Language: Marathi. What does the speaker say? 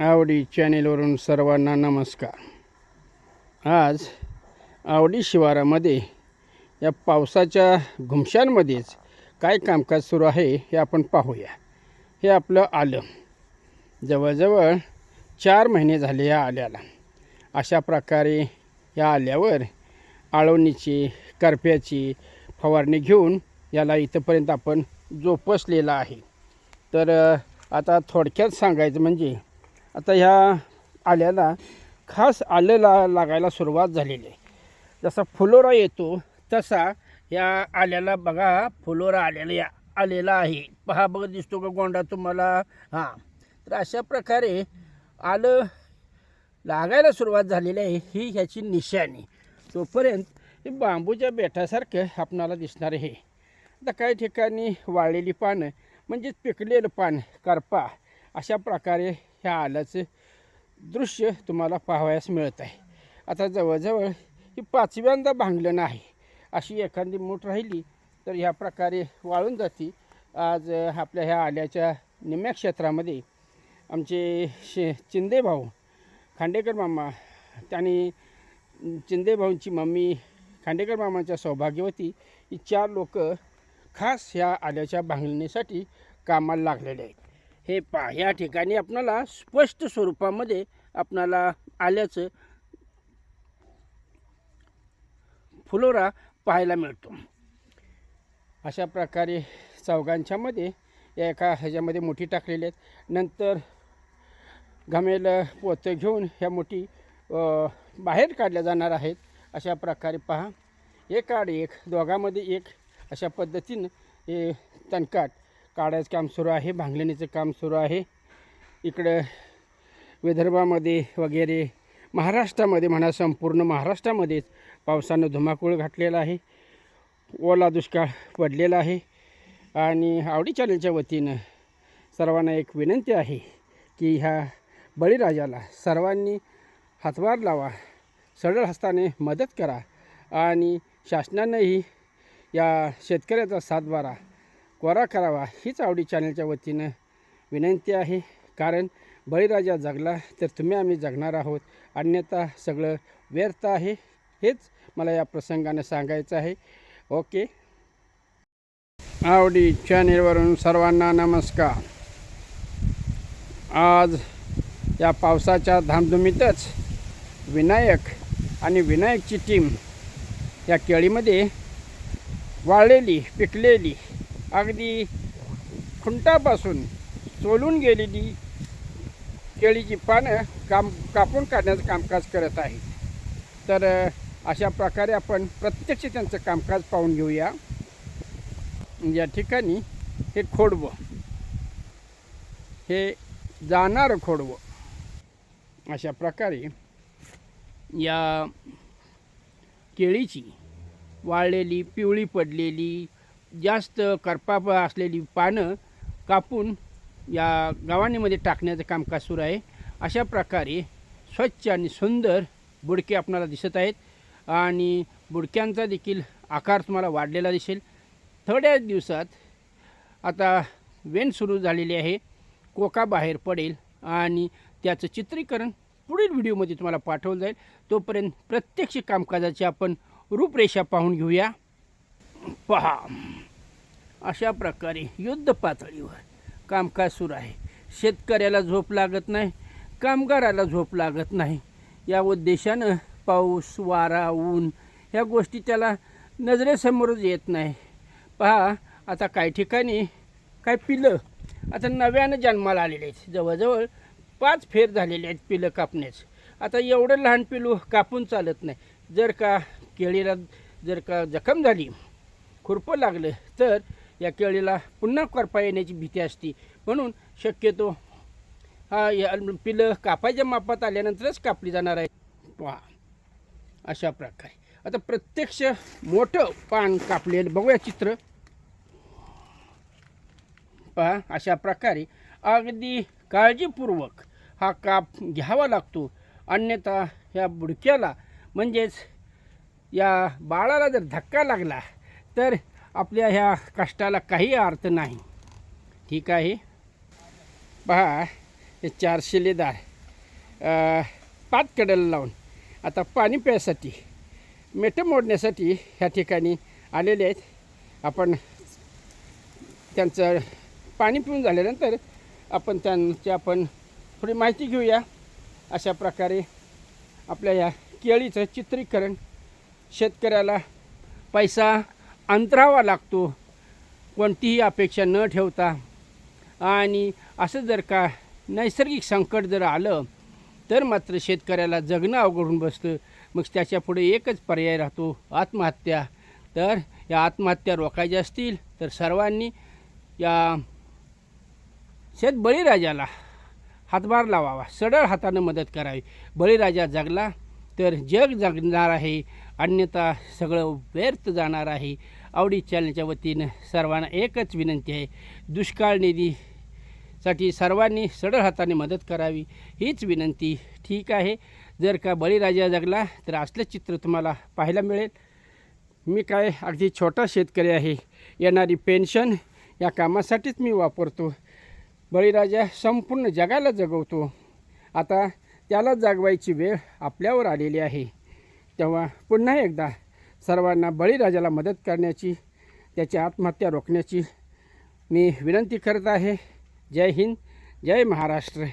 आवडी चॅनेलवरून सर्वांना नमस्कार. आज आवडी शिवारामध्ये या पावसाच्या घुमशांमध्येच काय कामकाज सुरू आहे हे आपण पाहूया. हे आपलं आलं. जवळजवळ चार महिने झाले या आल्याला. अशा प्रकारे या आल्यावर आळवणीची करप्याची फवारणी घेऊन याला इथंपर्यंत आपण जोपासलेला आहे. तर आता थोडक्यात सांगायचं म्हणजे आता ह्या आल्याला खास आलं ला लागायला सुरुवात झालेली आहे. जसा फुलोरा येतो तसा या आल्याला बघा फुलोरा आलेला या आलेला आहे. पहा बघ दिसतो का गोंडा तुम्हाला? हां. तर अशा प्रकारे आलं लागायला सुरुवात झालेली आहे ही ह्याची निशाणी. तोपर्यंत हे बांबूच्या बेटासारखं आपणाला दिसणार आहे. आता काही ठिकाणी वाळलेली पानं म्हणजेच पिकलेलं पान करपा अशा प्रकारे ह्या आल्याचं दृश्य तुम्हाला पाहावयास मिळत आहे. आता जवळजवळ ही पाचव्यांदा भांगलं नाही. अशी एखादी मूठ राहिली तर ह्या प्रकारे वाळून जाती. आज आपल्या ह्या आल्याच्या निम्या क्षेत्रामध्ये आमचे शे चिंदे भाऊ खांडेकर मामा त्यांनी चिंदे भाऊंची मम्मी खांडेकर मामांच्या सौभाग्यवती ही चार लोक खास ह्या आल्याच्या भांगणीसाठी कामाला लागलेले आहेत. हे पा ह्या ठिकाणी आपणाला स्पष्ट स्वरूपामध्ये आपणाला आल्याचं फुलोरा पाहायला मिळतो. अशा प्रकारे चौघांच्यामध्ये या एका ह्याच्यामध्ये मोठी टाकलेली आहेत. नंतर घमेल पोतं घेऊन ह्या मोठी बाहेर काढल्या जाणार आहेत. अशा प्रकारे पहा. एक आड एक दोघांमध्ये एक. अशा पद्धतीनं हे तणकाट काढायचं काम सुरू आहे भांगलणीचं काम सुरू आहे. इकडं विदर्भामध्ये वगैरे महाराष्ट्रामध्ये म्हणा संपूर्ण महाराष्ट्रामध्येच पावसानं धुमाकूळ घातलेला आहे. ओला दुष्काळ पडलेला आहे. आणि आवडी चॅनलच्या वतीनं सर्वांना एक विनंती आहे की ह्या बळीराजाला सर्वांनी हातभार लावा सरळ हस्ताने मदत करा आणि शासनानंही या शेतकऱ्याचा सातबारा कोरा करावा हीच आवडी चॅनलच्या वतीनं विनंती आहे. कारण बळीराजा जगला तर तुम्ही आम्ही जगणार आहोत. अन्यथा सगळं व्यर्थ आहे. हेच मला या प्रसंगानं सांगायचं आहे. ओके. आवडी चॅनेलवरून सर्वांना नमस्कार. आज या पावसाच्या धामधुमीतच विनायक आणि विनायकची टीम या केळीमध्ये वाळलेली पिकलेली अगदी खुंटापासून सोलून गेलेली केळीची पानं काम कापून काढण्याचं कामकाज करत आहे. तर अशा प्रकारे आपण प्रत्यक्ष त्यांचं कामकाज पाहून घेऊया. या ठिकाणी हे खोडवं. हे जाणारं खोडवं. अशा प्रकारे या केळीची वाळलेली पिवळी पडलेली जास्त करपाप असलेली पानं कापून या गव्हाणीमध्ये टाकण्याचं कामकाज सुरू आहे. अशा प्रकारे स्वच्छ आणि सुंदर बुडके आपणाला दिसत आहेत आणि बुडक्यांचा देखील आकार तुम्हाला वाढलेला दिसेल. थोड्याच दिवसात आता वेन सुरू झालेली आहे. कोका बाहेर पडेल आणि त्याचं चित्रीकरण पुढील व्हिडिओमध्ये तुम्हाला पाठवलं जाईल. तोपर्यंत प्रत्यक्ष कामकाजाची आपण रूपरेषा पाहून घेऊया. पहा. अशा प्रकारे युद्ध पातळीवर कामकाज सुरू आहे. शेतकऱ्याला झोप लागत नाही कामगाराला झोप लागत नाही. या उद्देशानं पाऊस वारा ऊन ह्या गोष्टी त्याला नजरेसमोरच येत नाही. पहा आता काही ठिकाणी काय पिलं आता नव्यानं जन्माला आलेले आहेत. जवळजवळ पाच फेर झालेले आहेत पिलं कापण्याचं. आता एवढं लहान पिलू कापून चालत नाही. जर का केळीला जर का जखम झाली खुरपं लागलं तर या केळीला पुन्हा करपा येण्याची भीती असते. म्हणून शक्यतो हा या पिलं कापायच्या मापात आल्यानंतरच कापली जाणार आहे. पहा अशा प्रकारे. आता प्रत्यक्ष मोठं पान कापलेलं बघूया चित्र. पहा अशा प्रकारे. अगदी काळजीपूर्वक हा काप घ्यावा लागतो. अन्यथा ह्या बुडक्याला म्हणजेच या बाळाला जर धक्का लागला तर आपल्या ह्या कष्टाला काही अर्थ नाही. ठीक आहे? पहा हे चार शिलेदार. पात पातकड्याला लावून आता पाणी प्यायसाठी मेटं मोडण्यासाठी ह्या ठिकाणी आलेले आहेत. आपण त्यांचं पाणी पिऊन झाल्यानंतर आपण त्यांची आपण थोडी माहिती घेऊया. अशा प्रकारे आपल्या या केळीचं चित्रीकरण शेतकऱ्याला पैसा अंतरावा लागतो. कोणतीही अपेक्षा न ठेवता. आणि असं जर का नैसर्गिक संकट जर आलं तर मात्र शेतकऱ्याला जगणं अवघडून बसतं. मग त्याच्यापुढे एकच पर्याय राहतो आत्महत्या. तर या आत्महत्या रोखायच्या असतील तर सर्वांनी या शेत बळीराजाला हातभार लावावा. सडळ हातानं मदत करावी. बळीराजा जगला तर जग जगणार आहे. अन्यथा सगळं व्यर्थ जाणार आहे. आवडी चॅनलच्या वतीनं सर्वांना एकच विनंती आहे. दुष्काळ निधीसाठी सर्वांनी सडळ हाताने मदत करावी हीच विनंती ठीक आहे. जर का बळीराजा जगला तर असलं चित्र तुम्हाला पाहायला मिळेल. मी काय अगदी छोटा शेतकरी आहे. येणारी पेन्शन या कामासाठीच मी वापरतो. बळीराजा संपूर्ण जगाला जगवतो. आता त्याला जागवायची वेळ आपल्यावर आलेली आहे. तेव्हा पुन्हा एकदा सर्वांना बळीराजाला मदत करण्याची त्याची आत्महत्या रोखण्याची मी विनंती करत आहे. जय हिंद जय महाराष्ट्र.